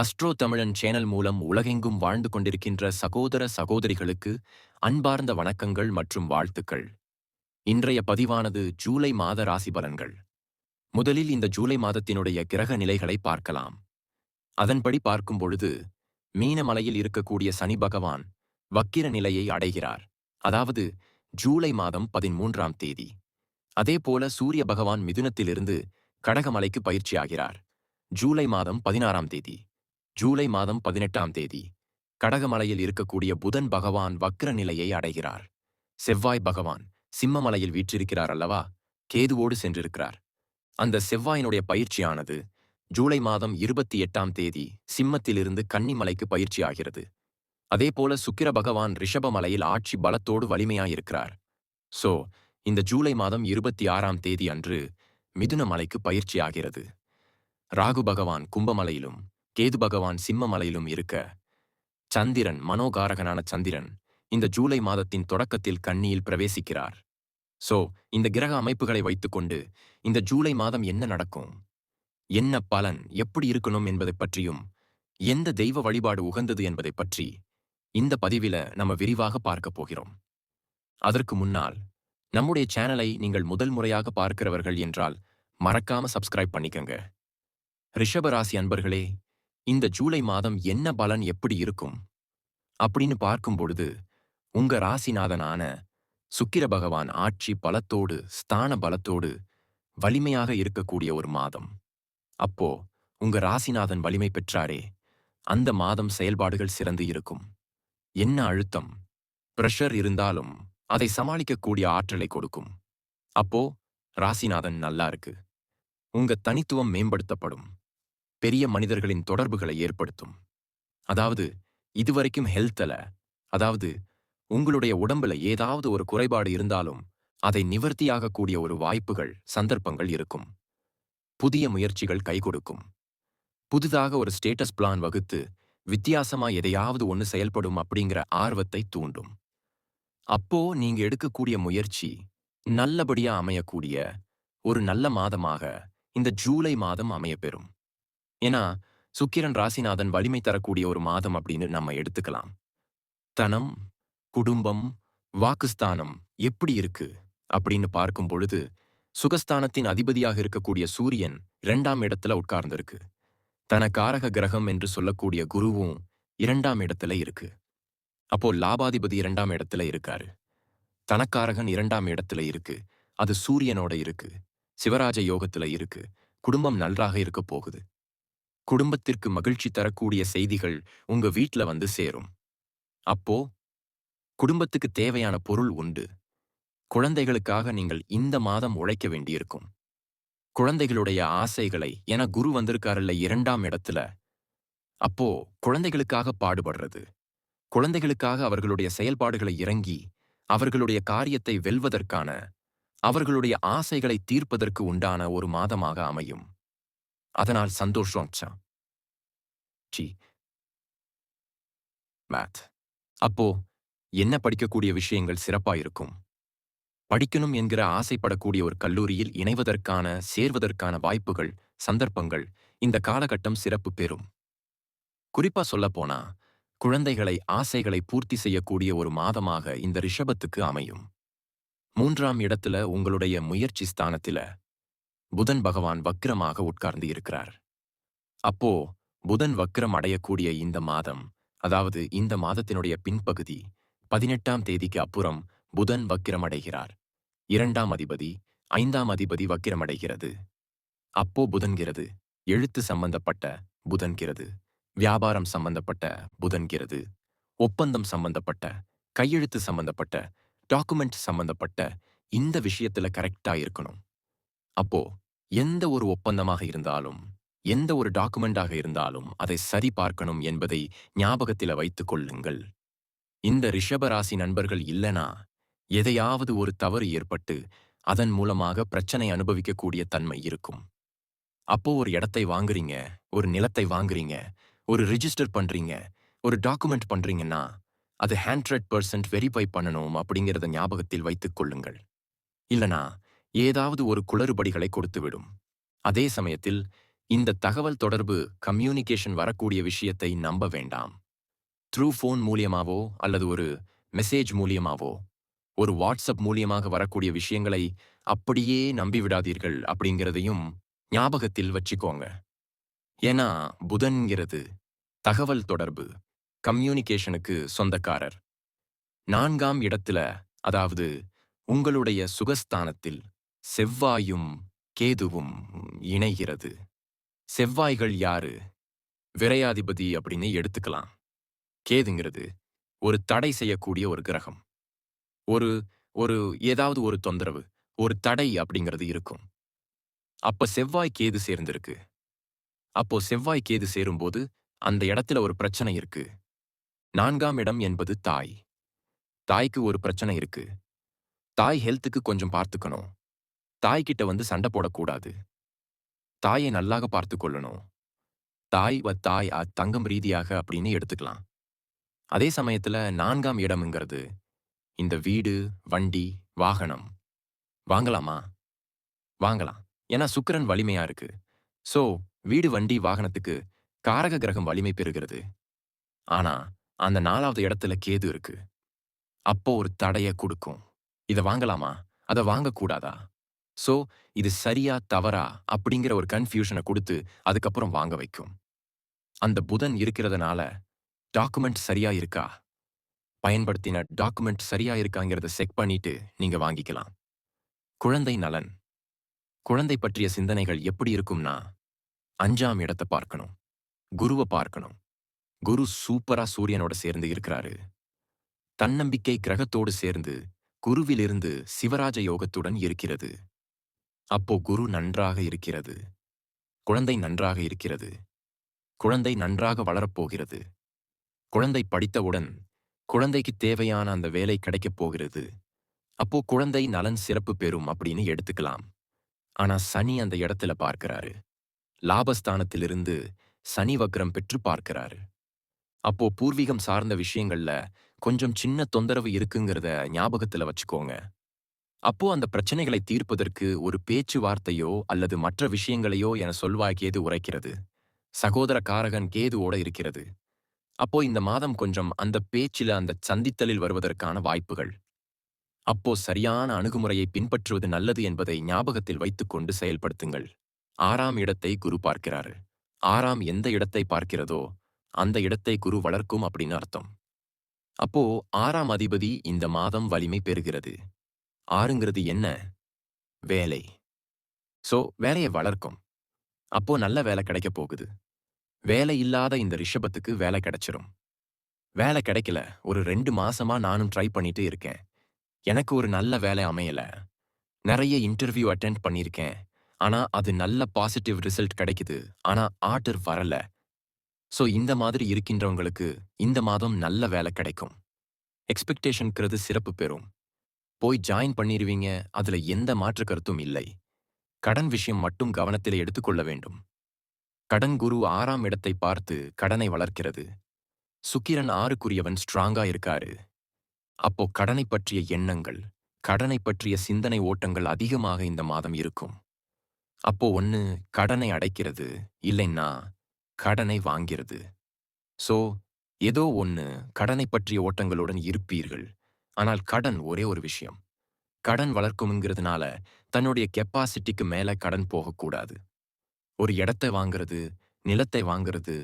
Astro தமிழன் channel மூலம் உலகெங்கும் வாழ்ந்து கொண்டிருக்கின்ற சகோதர சகோதரிகளுக்கு அன்பார்ந்த வணக்கங்கள் மற்றும் வாழ்த்துக்கள். இன்றைய பதிவானது ஜூலை மாத ராசி பலன்கள். முதலில் இந்த ஜூலை மாதத்தினுடைய கிரக நிலைகளை பார்க்கலாம். அதன்படி பார்க்கும் பொழுது மீனமலையில் இருக்கக்கூடிய சனி பகவான் வக்கிர நிலையை அடைகிறார். அதாவது ஜூலை மாதம் பதிமூன்றாம் தேதி. அதேபோல சூரிய பகவான் மிதுனத்திலிருந்து கடகமலைக்கு பயிற்சியாகிறார். ஜூலை மாதம் பதினாறாம் தேதி. ஜூலை மாதம் பதினெட்டாம் தேதி கடகமலையில் இருக்கக்கூடிய புதன் பகவான் வக்ர நிலையை அடைகிறார். செவ்வாய் பகவான் சிம்மமலையில் வீற்றிருக்கிறார் அல்லவா? கேதுவோடு சென்றிருக்கிறார். அந்த செவ்வாயினுடைய பயிற்சியானது ஜூலை மாதம் இருபத்தி எட்டாம் தேதி சிம்மத்திலிருந்து கன்னிமலைக்கு பயிற்சியாகிறது. அதேபோல சுக்கிர பகவான் ரிஷபமலையில் ஆட்சி பலத்தோடு வலிமையாயிருக்கிறார். சோ இந்த ஜூலை மாதம் இருபத்தி ஆறாம் தேதி அன்று மிதுன மலைக்கு பயிற்சி ஆகிறது ராகு பகவான் கும்பமலையிலும் கேது பகவான் சிம்மமலையிலும் இருக்க சந்திரன் மனோகாரகனான சந்திரன் இந்த ஜூலை மாதத்தின் தொடக்கத்தில் கன்னியில் பிரவேசிக்கிறார். சோ இந்த கிரக அமைப்புகளை வைத்துக்கொண்டு இந்த ஜூலை மாதம் என்ன நடக்கும்? என்ன பலன்? எப்படி இருக்கணும் என்பதை பற்றியும் எந்த தெய்வ வழிபாடு உகந்தது என்பதைப் பற்றி இந்த பதிவில நம்ம விரிவாக பார்க்கப் போகிறோம். அதற்கு முன்னால் நம்முடைய சேனலை நீங்கள் முதல் முறையாக பார்க்கிறவர்கள் என்றால் மறக்காம சப்ஸ்கிரைப் பண்ணிக்கங்க. ரிஷபராசி அன்பர்களே இந்த ஜூலை மாதம் என்ன பலன் எப்படி இருக்கும்? அப்படின்னு பார்க்கும் பொழுது உங்க ராசிநாதனான சுக்கிர பகவான் ஆட்சி பலத்தோடு ஸ்தான பலத்தோடு வலிமையாக இருக்கக்கூடிய ஒரு மாதம். அப்போ உங்க ராசிநாதன் வலிமை பெற்றாரே அந்த மாதம் செயல்பாடுகள் சிறந்து இருக்கும். என்ன அழுத்தம்? பிரஷர் இருந்தாலும் அதை சமாளிக்கக்கூடிய ஆற்றலை கொடுக்கும். அப்போ ராசிநாதன் நல்லா இருக்கு. உங்க தனித்துவம் மேம்படுத்தப்படும். பெரிய மனிதர்களின் தொடர்புகளை ஏற்படுத்தும். அதாவது இதுவரைக்கும் ஹெல்த்தல அதாவது உங்களுடைய உடம்புல ஏதாவது ஒரு குறைபாடு இருந்தாலும் அதை நிவர்த்தியாகக்கூடிய ஒரு வாய்ப்புகள் சந்தர்ப்பங்கள் இருக்கும். புதிய முயற்சிகள் கை கொடுக்கும். புதிதாக ஒரு ஸ்டேட்டஸ் பிளான் வகுத்து வித்தியாசமா எதையாவது ஒன்று செயல்படும் அப்படிங்கிற ஆர்வத்தை தூண்டும். அப்போ நீங்க எடுக்கக்கூடிய முயற்சி நல்லபடியா அமையக்கூடிய ஒரு நல்ல மாதமாக இந்த ஜூலை மாதம் அமையப்பெறும். ஏன்னா சுக்கிரன் ராசிநாதன் வலிமை தரக்கூடிய ஒரு மாதம் அப்படின்னு நம்ம எடுத்துக்கலாம். தனம் குடும்பம் வாக்குஸ்தானம் எப்படி இருக்கு அப்படின்னு பார்க்கும் பொழுது சுகஸ்தானத்தின் அதிபதியாக இருக்கக்கூடிய சூரியன் இரண்டாம் இடத்துல உட்கார்ந்திருக்கு. தனக்காரக கிரகம் என்று சொல்லக்கூடிய குருவும் இரண்டாம் இடத்துல இருக்கு. அப்போ லாபாதிபதி இரண்டாம் இடத்துல இருக்காரு. தனக்காரகன் இரண்டாம் இடத்துல இருக்கு. அது சூரியனோட இருக்கு. சிவராஜ யோகத்துல இருக்கு. குடும்பம் நன்றாக இருக்க போகுது. குடும்பத்திற்கு மகிழ்ச்சி தரக்கூடிய செய்திகள் உங்க வீட்ல வந்து சேரும். அப்போ குடும்பத்துக்கு தேவையான பொருள் உண்டு. குழந்தைகளுக்காக நீங்கள் இந்த மாதம் உழைக்க வேண்டியிருக்கும். குழந்தைகளுடைய ஆசைகளை என குரு வந்திருக்காருல்ல இரண்டாம் இடத்துல. அப்போ குழந்தைகளுக்காக பாடுபடுறது. குழந்தைகளுக்காக அவர்களுடைய செயல்பாடுகளை இறங்கி அவர்களுடைய காரியத்தை வெல்வதற்கான அவர்களுடைய ஆசைகளை தீர்ப்பதற்கு உண்டான ஒரு மாதமாக அமையும். அதனால் சந்தோஷம் சி மேத் அப்போ என்ன படிக்கக்கூடிய விஷயங்கள் சிறப்பாயிருக்கும்? படிக்கணும் என்கிற ஆசைப்படக்கூடிய ஒரு கல்லூரியில் இணைவதற்கான சேர்வதற்கான வாய்ப்புகள் சந்தர்ப்பங்கள் இந்த காலகட்டம் சிறப்பு பெறும். குறிப்பா சொல்லப்போனா குழந்தைகளை ஆசைகளை பூர்த்தி செய்யக்கூடிய ஒரு மாதமாக இந்த ரிஷபத்துக்கு அமையும். மூன்றாம் இடத்துல உங்களுடைய முயற்சி ஸ்தானத்தில புதன் பகவான் வக்கிரமாக உட்கார்ந்து இருக்கிறார். அப்போ புதன் வக்கிரம் அடையக்கூடிய இந்த மாதம் அதாவது இந்த மாதத்தினுடைய பின்பகுதி பதினெட்டாம் தேதிக்கு அப்புறம் புதன் வக்கிரம் அடைகிறார். இரண்டாம் அதிபதி ஐந்தாம் அதிபதி வக்கிரம் அடைகிறது. அப்போ புதன்கிறது எழுத்து சம்பந்தப்பட்ட புதன்கிறது வியாபாரம் சம்பந்தப்பட்ட புதன்கிறது ஒப்பந்தம் சம்பந்தப்பட்ட கையெழுத்து சம்பந்தப்பட்ட டாக்குமெண்ட் சம்பந்தப்பட்ட இந்த விஷயத்துல கரெக்டா இருக்கணும். அப்போ எந்த ஒரு ஒப்பந்தமாக இருந்தாலும் எந்த ஒரு டாக்குமெண்டாக இருந்தாலும் அதை சரி பார்க்கணும் என்பதை ஞாபகத்தில் வைத்துக் கொள்ளுங்கள். இந்த ரிஷபராசி நண்பர்கள் இல்லனா எதையாவது ஒரு தவறு ஏற்பட்டு அதன் மூலமாக பிரச்சனை அனுபவிக்கக்கூடிய தன்மை இருக்கும். அப்போ ஒரு இடத்தை வாங்குறீங்க ஒரு நிலத்தை வாங்குறீங்க ஒரு ரிஜிஸ்டர் பண்றீங்க ஒரு டாக்குமெண்ட் பண்றீங்கன்னா அது ஹண்ட்ரட் பர்சன்ட் வெரிஃபை பண்ணணும் அப்படிங்கிறத ஞாபகத்தில் வைத்துக் கொள்ளுங்கள். இல்லனா ஏதாவது ஒரு குளறுபடிகளை கொடுத்துவிடும். அதே சமயத்தில் இந்த தகவல் தொடர்பு கம்யூனிகேஷன் வரக்கூடிய விஷயத்தை நம்ப வேண்டாம். த்ரூ ஃபோன் மூலியமாவோ அல்லது ஒரு மெசேஜ் மூலியமாவோ ஒரு வாட்ஸ்அப் மூலியமாக வரக்கூடிய விஷயங்களை அப்படியே நம்பிவிடாதீர்கள் அப்படிங்கிறதையும் ஞாபகத்தில் வச்சுக்கோங்க. ஏன்னா புதன்கிறது தகவல் தொடர்பு கம்யூனிகேஷனுக்கு சொந்தக்காரர். நான்காம் இடத்துல அதாவது உங்களுடைய சுகஸ்தானத்தில் செவ்வாயும் கேதுவும் இணைகிறது. செவ்வாய்கள் யாரு? விரையாதிபதி அப்படின்னு எடுத்துக்கலாம். கேதுங்கிறது ஒரு தடை செய்யக்கூடிய ஒரு கிரகம். ஒரு ஒரு ஏதாவது ஒரு தொந்தரவு ஒரு தடை அப்படிங்கிறது இருக்கும். அப்ப செவ்வாய் கேது சேர்ந்திருக்கு. அப்போ செவ்வாய் கேது சேரும்போது அந்த இடத்துல ஒரு பிரச்சனை இருக்கு. நான்காம் இடம் என்பது தாய். தாய்க்கு ஒரு பிரச்சனை இருக்கு. தாய் ஹெல்த்துக்கு கொஞ்சம் பார்த்துக்கணும். தாய்கிட்ட வந்து சண்டை போடக்கூடாது. தாயை நல்லாக பார்த்து கொள்ளணும். தாய் வ தாய் அ தங்கம் ரீதியாக அப்படின்னு எடுத்துக்கலாம். அதே சமயத்துல நான்காம் இடம்ங்கிறது இந்த வீடு வண்டி வாகனம். வாங்கலாமா? வாங்கலாம். ஏன்னா சுக்கிரன் வலிமையா இருக்கு. சோ வீடு வண்டி வாகனத்துக்கு காரக கிரகம் வலிமை பெறுகிறது. ஆனா அந்த நாலாவது இடத்துல கேது இருக்கு. அப்போ ஒரு தடைய கொடுக்கும். இதை வாங்கலாமா? அதை வாங்கக்கூடாதா? சோ இது சரியா தவறா அப்படிங்கிற ஒரு கன்ஃபியூஷனை கொடுத்து அதுக்கப்புறம் வாங்க வைக்கும். அந்த புதன் இருக்கிறதுனால டாக்குமெண்ட் சரியா இருக்கா? பயன்படுத்தின டாக்குமெண்ட் சரியா இருக்காங்கிறத செக் பண்ணிட்டு நீங்க வாங்கிக்கலாம். குழந்தை நலன். குழந்தை பற்றிய சிந்தனைகள் எப்படி இருக்கும்னா அஞ்சாம் இடத்தை பார்க்கணும். குருவை பார்க்கணும். குரு சூப்பரா சூரியனோட சேர்ந்து இருக்கிறாரு. தன்னம்பிக்கை கிரகத்தோடு சேர்ந்து குருவிலிருந்து சிவராஜ யோகத்துடன் இருக்கிறது. அப்போ குரு நன்றாக இருக்கிறது. குழந்தை நன்றாக இருக்கிறது. குழந்தை நன்றாக வளரப்போகிறது குழந்தை படித்தவுடன் குழந்தைக்கு தேவையான அந்த வேலை கிடைக்கப் போகிறது. அப்போ குழந்தை நலன் சிறப்பு பெறும் அப்படின்னு எடுத்துக்கலாம். ஆனா சனி அந்த இடத்துல பார்க்கிறாரு. லாபஸ்தானத்திலிருந்து சனி வக்ரம் பெற்று பார்க்கிறாரு. அப்போ பூர்வீகம் சார்ந்த விஷயங்கள்ல கொஞ்சம் சின்ன தொந்தரவு இருக்குங்கிறத ஞாபகத்துல வச்சுக்கோங்க. அப்போ அந்த பிரச்சனைகளை தீர்ப்பதற்கு ஒரு பேச்சுவார்த்தையோ அல்லது மற்ற விஷயங்களையோ என சொல்வாய் கேது உரைக்கிறது. சகோதர காரகன் கேதுவோட இருக்கிறது. அப்போ இந்த மாதம் கொஞ்சம் அந்த பேச்சில அந்த சந்தித்தலில் வருவதற்கான வாய்ப்புகள். அப்போ சரியான அணுகுமுறையை பின்பற்றுவது நல்லது என்பதை ஞாபகத்தில் வைத்துக்கொண்டு செயல்படுத்துங்கள். ஆறாம் இடத்தை குரு பார்க்கிறாரு. ஆறாம் எந்த இடத்தை பார்க்கிறதோ அந்த இடத்தை குரு வளர்க்கும் அப்படின்னு அர்த்தம். அப்போ ஆறாம் அதிபதி இந்த மாதம் வலிமை பெறுகிறது. ஆறுங்கிறது என்ன? வேலை. சோ வேலையை வளர்க்கும். அப்போ நல்ல வேலை கிடைக்க போகுது. வேலை இல்லாத இந்த ரிஷபத்துக்கு வேலை கிடைச்சிரும். வேலை கிடைக்கல. ஒரு ரெண்டு மாசமா நானும் ட்ரை பண்ணிட்டு இருக்கேன். எனக்கு ஒரு நல்ல வேலை அமையல. நிறைய இன்டர்வியூ அட்டென்ட் பண்ணியிருக்கேன். ஆனா அது நல்ல பாசிட்டிவ் ரிசல்ட் கிடைக்குது. ஆனா ஆர்டர் வரல. சோ இந்த மாதிரி இருக்கின்றவங்களுக்கு இந்த மாதம் நல்ல வேலை கிடைக்கும். எக்ஸ்பெக்டேஷன்கிறது சிறப்பு பெறும். போய் ஜாயின் பண்ணிருவீங்க. அதுல எந்த மாற்று கருத்தும் இல்லை. கடன் விஷயம் மட்டும் கவனத்தில் எடுத்துக்கொள்ள வேண்டும். கடன் குரு ஆறாம் இடத்தை பார்த்து கடனை வளர்க்கிறது. சுக்கிரன் ஆறுக்குரியவன் ஸ்ட்ராங்கா இருக்காரு. அப்போ கடனை பற்றிய எண்ணங்கள் கடனை பற்றிய சிந்தனை ஓட்டங்கள் அதிகமாக இந்த மாதம் இருக்கும். அப்போ ஒன்னு கடனை அடைக்கிறது இல்லைன்னா கடனை வாங்கிறது. சோ ஏதோ ஒன்னு கடனை பற்றிய ஓட்டங்களுடன் இருப்பீர்கள். ஆனால் கடன் ஒரே ஒரு விஷயம். கடன் வளர்க்கும்ங்கிறதுனால தன்னுடைய கெப்பாசிட்டிக்கு மேல கடன் போகக்கூடாது. ஒரு இடத்தை வாங்குறது நிலத்தை வாங்கிறது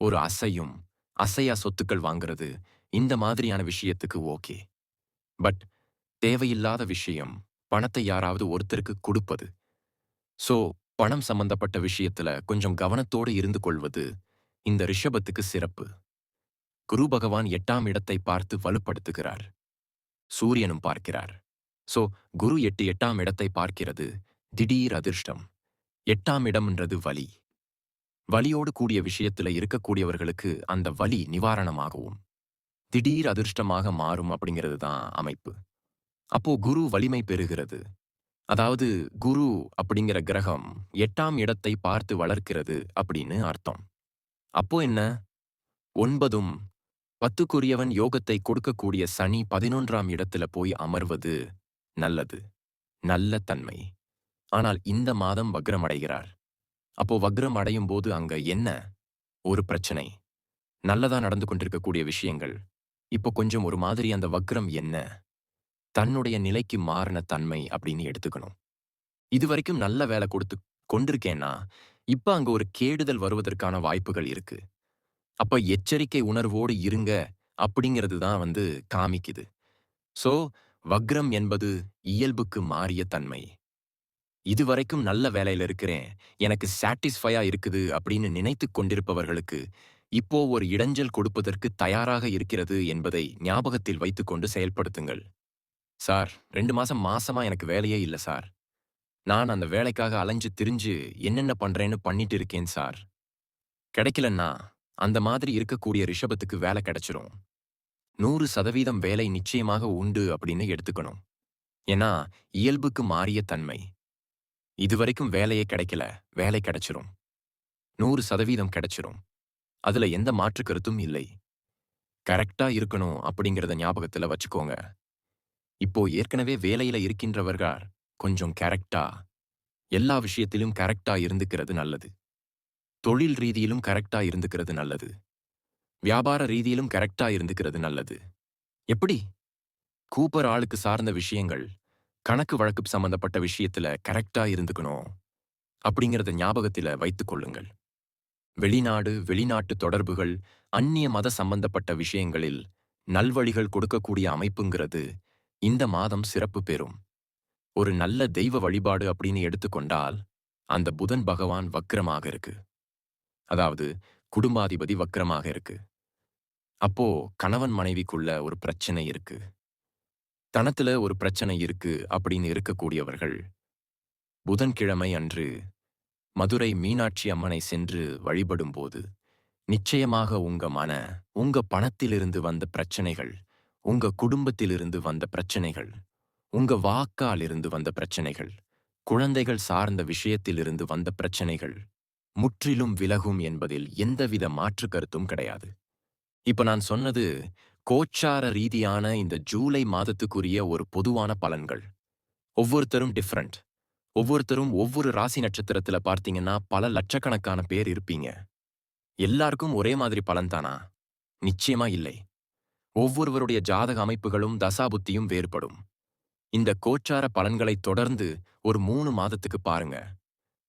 ஒரு அசையும் அசையா சொத்துக்கள் வாங்குறது இந்த மாதிரியான விஷயத்துக்கு ஓகே. பட் தேவையில்லாத விஷயம் பணத்தை யாராவது ஒருத்தருக்கு கொடுப்பது. சோ பணம் சம்பந்தப்பட்ட விஷயத்துல கொஞ்சம் கவனத்தோடு இருந்து கொள்வது இந்த ரிஷபத்துக்கு சிறப்பு. குரு பகவான் எட்டாம் இடத்தை பார்த்து வலுப்படுத்துகிறார். சூரியனும் பார்க்கிறார். சோ குரு எட்டு எட்டாம் இடத்தை பார்க்கிறது திடீர் அதிர்ஷ்டம். எட்டாம் இடம்ன்றது வலி. வலியோடு கூடிய விஷயத்துல இருக்கக்கூடியவர்களுக்கு அந்த வலி நிவாரணமாகவும் திடீர் அதிர்ஷ்டமாக மாறும் அப்படிங்கிறது தான் அமைப்பு. அப்போ குரு வலிமை பெறுகிறது. அதாவது குரு அப்படிங்கிற கிரகம் எட்டாம் இடத்தை பார்த்து வளர்க்கிறது அப்படின்னு அர்த்தம். அப்போ என்ன? ஒன்பதும் பத்துக்குரியவன் யோகத்தை கொடுக்கக்கூடிய சனி பதினொன்றாம் இடத்துல போய் அமர்வது நல்லது. நல்ல தன்மை. ஆனால் இந்த மாதம் வக்ரமடைகிறார். அப்போ வக்ரம் அடையும் போது அங்க என்ன? ஒரு பிரச்சனை. நல்லதா நடந்து கொண்டிருக்கக்கூடிய விஷயங்கள். இப்போ கொஞ்சம் ஒரு மாதிரி அந்த வக்ரம் என்ன? தன்னுடைய நிலைக்கு மாறின தன்மை அப்படின்னு எடுத்துக்கணும். இதுவரைக்கும் நல்ல வேலை கொடுத்து கொண்டிருக்கேன்னா இப்ப அங்க ஒரு கேடுதல் வருவதற்கான வாய்ப்புகள் இருக்கு. அப்ப எச்சரிக்கை உணர்வோடு இருங்க அப்படிங்கிறது தான் வந்து காமிக்குது. சோ வக்ரம் என்பது இயல்புக்கு மாறிய தன்மை. இதுவரைக்கும் நல்ல வேலையில இருக்கிறேன் எனக்கு சாட்டிஸ்ஃபையா இருக்குது அப்படின்னு நினைத்துக் கொண்டிருப்பவர்களுக்கு இப்போ ஒரு இடைஞ்சல் கொடுப்பதற்கு தயாராக இருக்கிறது என்பதை ஞாபகத்தில் வைத்துக்கொண்டு செயல்படுத்துங்கள். சார் ரெண்டு மாசம் மாசமா எனக்கு வேலையே இல்ல சார். நான் அந்த வேலைக்காக அலைஞ்சு திரிஞ்சு என்னென்ன பண்றேன்னு பண்ணிட்டு இருக்கேன் சார். கிடைக்கலன்னா அந்த மாதிரி இருக்கக்கூடிய ரிஷபத்துக்கு வேலை கிடைச்சிரும். நூறு சதவீதம் வேலை நிச்சயமாக உண்டு அப்படின்னு எடுத்துக்கணும். ஏன்னா இயல்புக்கு மாறிய தன்மை. இதுவரைக்கும் வேலையே கிடைக்கல வேலை கிடைச்சிரும். நூறு சதவீதம் கிடைச்சிரும். அதுல எந்த மாற்று கருத்தும் இல்லை. கரெக்டா இருக்கணும் அப்படிங்கறத ஞாபகத்துல வச்சுக்கோங்க. இப்போ ஏற்கனவே வேலையில இருக்கின்றவர்கள் கொஞ்சம் கரெக்டா எல்லா விஷயத்திலும் கரெக்டா இருந்துக்கிறது நல்லது. தொழில் ரீதியிலும் கரெக்டா இருந்துக்கிறது நல்லது. வியாபார ரீதியிலும் கரெக்டா இருந்துக்கிறது நல்லது. எப்படி? கூப்பர் ஆளுக்கு சார்ந்த விஷயங்கள் கணக்கு வழக்கு சம்பந்தப்பட்ட விஷயத்துல கரெக்டா இருந்துக்கணும் அப்படிங்கறத ஞாபகத்துல வைத்துக் கொள்ளுங்கள். வெளிநாடு வெளிநாட்டு தொடர்புகள் அந்நிய மத சம்பந்தப்பட்ட விஷயங்களில் நல்வழிகள் கொடுக்கக்கூடிய அமைப்புங்கிறது இந்த மாதம் சிறப்பு பெறும். ஒரு நல்ல தெய்வ வழிபாடு அப்படின்னு எடுத்துக்கொண்டால் அந்த புதன் பகவான் வக்ரமாக இருக்கு. அதாவது குடும்பாதிபதி வக்கரமாக இருக்கு. அப்போ கணவன் மனைவிக்குள்ள ஒரு பிரச்சனை இருக்கு. தனத்துல ஒரு பிரச்சனை இருக்கு அப்படின்னு இருக்கக்கூடியவர்கள் புதன்கிழமை அன்று மதுரை மீனாட்சி அம்மனை சென்று வழிபடும்போது நிச்சயமாக உங்க மன உங்க பணத்திலிருந்து வந்த பிரச்சனைகள் உங்க குடும்பத்திலிருந்து வந்த பிரச்சனைகள் உங்க வாக்காலிருந்து வந்த பிரச்சனைகள் குழந்தைகள் சார்ந்த விஷயத்திலிருந்து வந்த பிரச்சனைகள் முற்றிலும் விலகும் என்பதில் எந்தவித மாற்று கருத்தும் கிடையாது. இப்ப நான் சொன்னது கோச்சார ரீதியான இந்த ஜூலை மாதத்துக்குரிய ஒரு பொதுவான பலன்கள். ஒவ்வொருத்தரும் டிஃப்ரெண்ட் ஒவ்வொருத்தரும் ஒவ்வொரு ராசி நட்சத்திரத்துல பார்த்தீங்கன்னா பல லட்சக்கணக்கான பேர் இருப்பீங்க. எல்லாருக்கும் ஒரே மாதிரி பலன் தானா? நிச்சயமா இல்லை. ஒவ்வொருவருடைய ஜாதக அமைப்புகளும் தசாபுத்தியும் வேறுபடும். இந்த கோச்சார பலன்களை தொடர்ந்து ஒரு மூணு மாதத்துக்கு பாருங்க.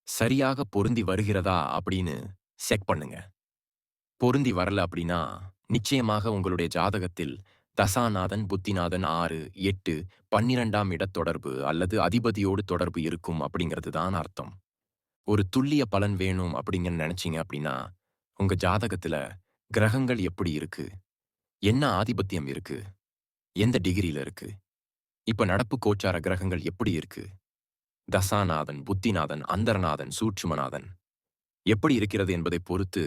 சரியாக பொருந்தி வருகிறதா அப்படின்னு செக் பண்ணுங்க. பொருந்தி வரல அப்படின்னா நிச்சயமாக உங்களுடைய ஜாதகத்தில் தசாநாதன் புத்திநாதன் ஆறு எட்டு பன்னிரெண்டாம் இட தொடர்பு அல்லது அதிபதியோடு தொடர்பு இருக்கும் அப்படிங்கிறது தான் அர்த்தம். ஒரு துல்லிய பலன் வேணும் அப்படிங்க நினைச்சீங்க அப்படின்னா உங்க ஜாதகத்துல கிரகங்கள் எப்படி இருக்கு? என்ன ஆதிபத்தியம் இருக்கு? எந்த டிகிரியில இருக்கு? இப்ப நடப்பு கோச்சார கிரகங்கள் எப்படி இருக்கு? தசாநாதன் புத்திநாதன் அந்தரநாதன் சூட்சுமநாதன். எப்படி இருக்கிறது என்பதை பொறுத்து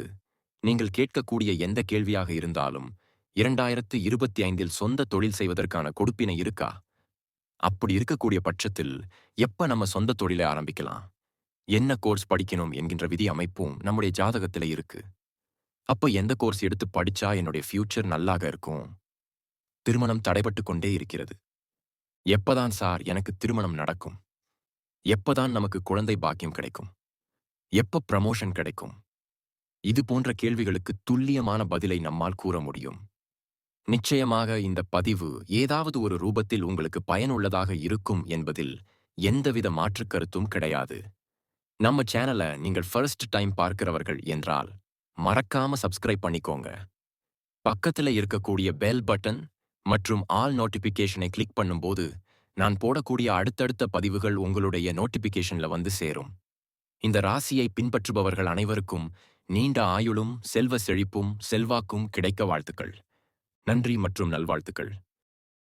நீங்கள் கேட்கக்கூடிய எந்த கேள்வியாக இருந்தாலும் இரண்டாயிரத்து இருபத்தி ஐந்தில் சொந்த தொழில் செய்வதற்கான கொடுப்பினை இருக்கா? அப்படி இருக்கக்கூடிய பட்சத்தில் எப்ப நம்ம சொந்த தொழிலை ஆரம்பிக்கலாம்? என்ன கோர்ஸ் படிக்கணும் என்கின்ற விதி அமைப்பும் நம்முடைய ஜாதகத்துல இருக்கு. அப்ப எந்த கோர்ஸ் எடுத்து படிச்சா என்னுடைய ஃபியூச்சர் நல்லாக இருக்கும்? திருமணம் தடைபட்டு கொண்டே இருக்கிறது. எப்பதான் சார் எனக்கு திருமணம் நடக்கும்? எப்பதான் நமக்கு குழந்தை பாக்கியம் கிடைக்கும்? எப்ப ப்ரமோஷன் கிடைக்கும்? இது போன்ற கேள்விகளுக்கு துல்லியமான பதிலை நம்மால் கூற முடியும். நிச்சயமாக இந்த பதிவு ஏதாவது ஒரு ரூபத்தில் உங்களுக்கு பயனுள்ளதாக இருக்கும் என்பதில் எந்தவித மாற்றுக் கருத்தும் கிடையாது. நம்ம சேனலை நீங்கள் ஃபர்ஸ்ட் டைம் பார்க்கிறவர்கள் என்றால் மறக்காம சப்ஸ்கிரைப் பண்ணிக்கோங்க. பக்கத்துல இருக்கக்கூடிய பெல் பட்டன் மற்றும் ஆல் நோட்டிபிகேஷனை கிளிக் பண்ணும்போது நான் போடக்கூடிய அடுத்தடுத்த பதிவுகள் உங்களுடைய நோட்டிபிகேஷன்ல வந்து சேரும். இந்த ராசியை பின்பற்றுபவர்கள் அனைவருக்கும் நீண்ட ஆயுளும் செல்வ செழிப்பும் செல்வாக்கும் கிடைக்க வாழ்த்துக்கள். நன்றி மற்றும் நல்வாழ்த்துக்கள்.